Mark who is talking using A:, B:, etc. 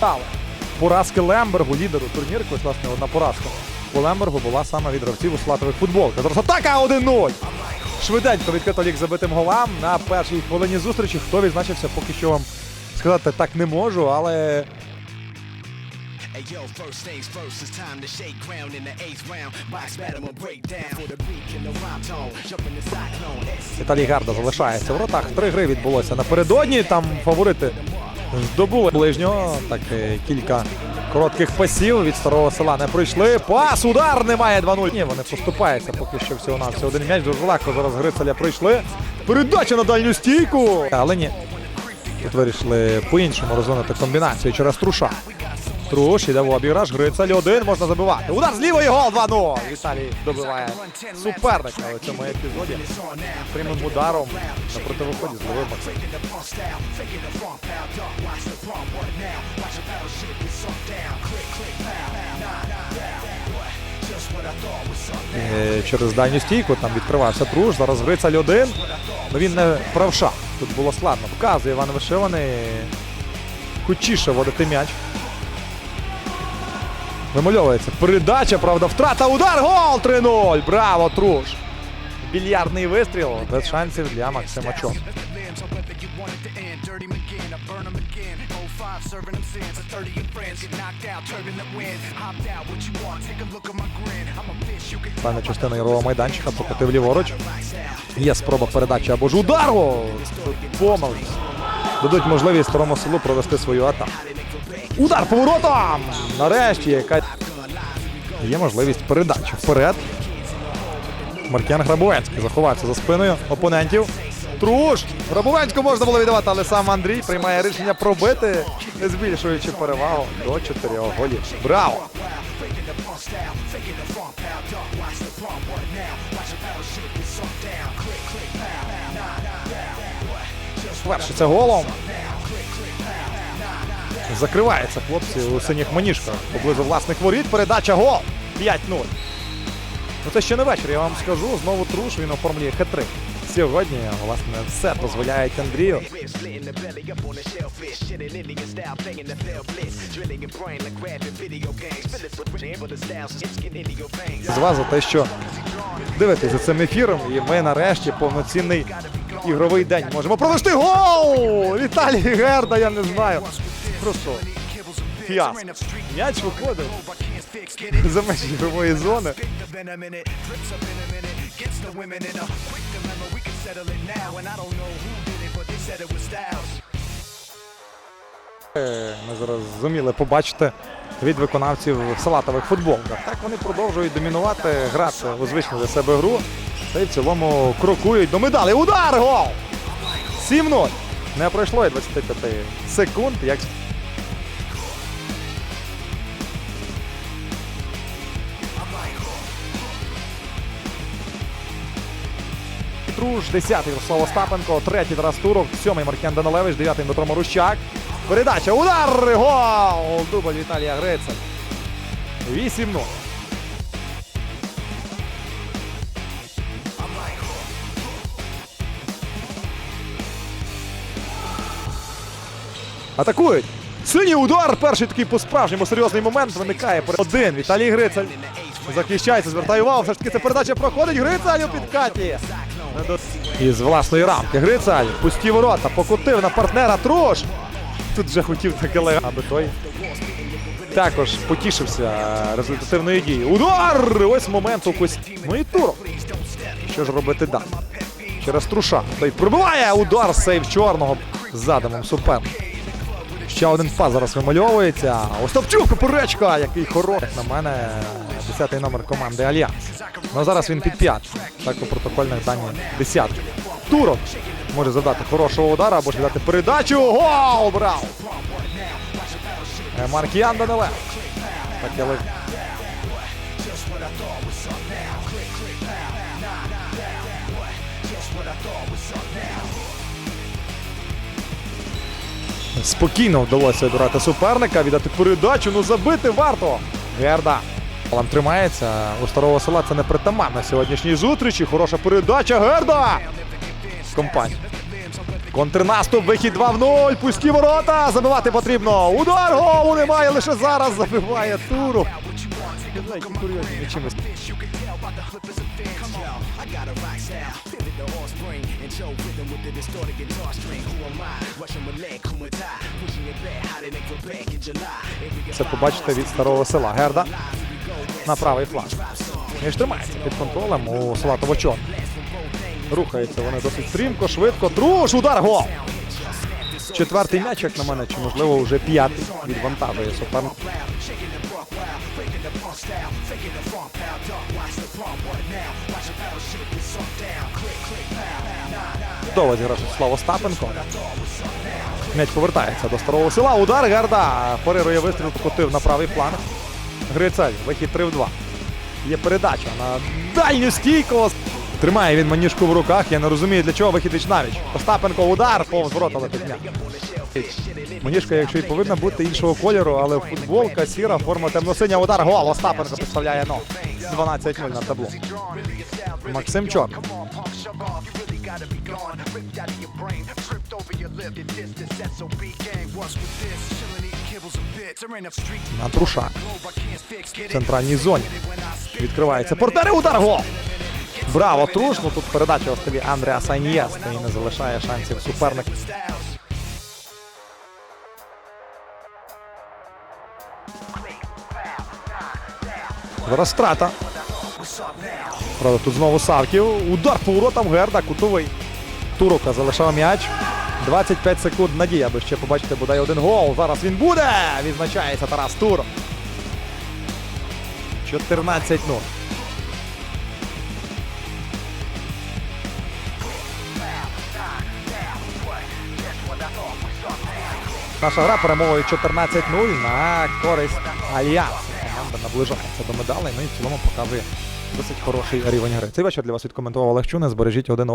A: Але поразки Лембергу, лідеру турніру, ось, власне, одна поразка. У Лембергу була саме від гравців у слатових футболках. Зараз атака 1-0. Швиденько відкрито ліг забитим голам на першій хвилині зустрічі. Хто відзначився, поки що вам сказати так не можу, але. Віталій Гарда залишається в ротах. Три гри відбулося напередодні. Там фаворити здобули ближнього. Так е, кілька коротких пасів від старого села не пройшли. Пас, удар немає 2-0. Ні, вони поступаються поки що всього на всього один м'яч. Дуже легко зараз Грицеля пройшли. Передача на дальню стійку. Але ні. Тут вирішили по-іншому розвинути комбінацію через труша. Труш іде в обіграш. Грицель один можна забивати. Удар з лівої гол 2-0. Віталій добиває суперника у цьому епізоді. Прямим ударом на противоході зловив Максим. Е, Через дальню стійку там відкривався труш. Зараз Грицель один. Ну він не правша. Тут було складно. Вказує Іван Вишиваний. Кучіше водити м'яч. Вимальовується. Передача, правда, втрата. Удар. Гол 3-0. Браво, труш. Більярдний вистріл. Без шансів для Максима Чон.
B: So whether you want it to end, dirty McGinn, I burn 'em again. 05, serving them sins. A 30 of friends get knocked out, turbulent wind. Hopped out, what you want? Take a look at my grin. I'm a bitch, you can
A: Певна частина ігрового майданчика покотив ліворуч. Є спроба передачі або ж удару. Помилки. Дадуть можливість старому селу провести свою атаку. Удар поворотом! Нарешті яка є можливість передачі вперед. Маркіян Грабовецький заховався за спиною опонентів. Труш! Грабовецьку можна було віддавати, але сам Андрій приймає рішення пробити, не збільшуючи перевагу до чотирьох голів. Браво! Вершиться голом. Закривається хлопці у синіх маніжках поблизу власних воріт. Передача гол. 5-0. Ну це ще не вечір, я вам скажу. Знову труш він оформлює хет-трик. Сьогодні, власне, все дозволяє Андрію. З вас за те, що дивитесь цим ефіром, і ми нарешті повноцінний ігровий день можемо провести гол! Віталій Герда, я не знаю. Просто фіаско. М'яч виходив за межі ігрової зони. Е, Ми зараз зуміли побачити від виконавців в салатових футболках. Так вони продовжують домінувати, грати у звичну для себе гру. Та й в цілому крокують до медалей. Удар! Гол! 7-0. Не пройшло і 25 секунд. Як Труш, 10-й Руслав Остапенко, третій Тарас Турок, сьомий Маркян Данилевич, дев'ятий Дмитро Марущак. Передача, удар! Гол! Дубль Віталія Грицель. 8-0. Атакують. Синій удар. Перший такий по-справжньому серйозний момент виникає. Один. Віталій Грицель. Захищається, звертає увагу. Все ж таки ця передача проходить. Грицель у підкаті. Із власної рамки. Грицаль, пусті ворота, покутив на партнера Труш. Тут вже хотів таке лега, аби той також потішився результативною дією. Удар! Ось момент у кось. Ну і Турок. Що ж робити далі? Через Труша. Той пробиває удар сейв чорного з задумом супер. Ще один пас зараз вимальовується. Остапчук, поперечка, який хороший. На мене 10-й номер команди Альянс. Ну зараз він під 5. Так у протокольних дані 10. Турок може завдати хорошого удара або ж віддати передачу. Гол! Браво! Е. Так, але... Спокійно вдалося обирати суперника, віддати передачу, ну забити варто. Герда. Лам тримається. У старого села це не притаман на сьогоднішній зустрічі. Хороша передача. Герда! Компанія. Контрнаступ, вихід 2 в 0. Пусті ворота. Забивати потрібно. Удар голу немає. Лише зараз забиває ми Це побачите від старого села. Герда на правий фланг. Між тримається під контролем у Салатово чор. Рухаються вони досить стрімко, швидко. Труш, удар гол. Четвертий м'яч, як на мене, чи можливо вже п'ятий відвантажує суперник. Чудово зіграв Слава Остапенко. М'яч повертається до старого села. Удар Гарда. Парирує вистріл, покотив на правий фланг. Грицель, вихід 3 в 2. Є передача на дальню стійку. Тримає він маніжку в руках. Я не розумію, для чого вихід навіч. Остапенко удар, повз ворота летить. Маніжка, якщо і повинна бути іншого кольору, але футболка, сіра, форма темно-синя, удар, гол. Остапенко підставляє ног. 12-0 на табло. Максим Чорний. На труша. В центральній зоні. Відкривається портери, удар, гол. Браво, труш. Ну тут передача в стилі Андреа Сайнієс. І не залишає шансів суперник. Зараз страта. Правда, тут знову Савків. Удар по воротам Герда, кутовий. Турука залишав м'яч. 25 секунд надія, аби ще побачити бодай один гол. Зараз він буде! Відзначається Тарас Турок. 14-0. Наша гра перемогою 14-0 на користь Альянс. Команда наближається до медалей, ну і в цілому показує досить хороший рівень гри. Цей вечір для вас відкоментував Олег Чуне. Збережіть один.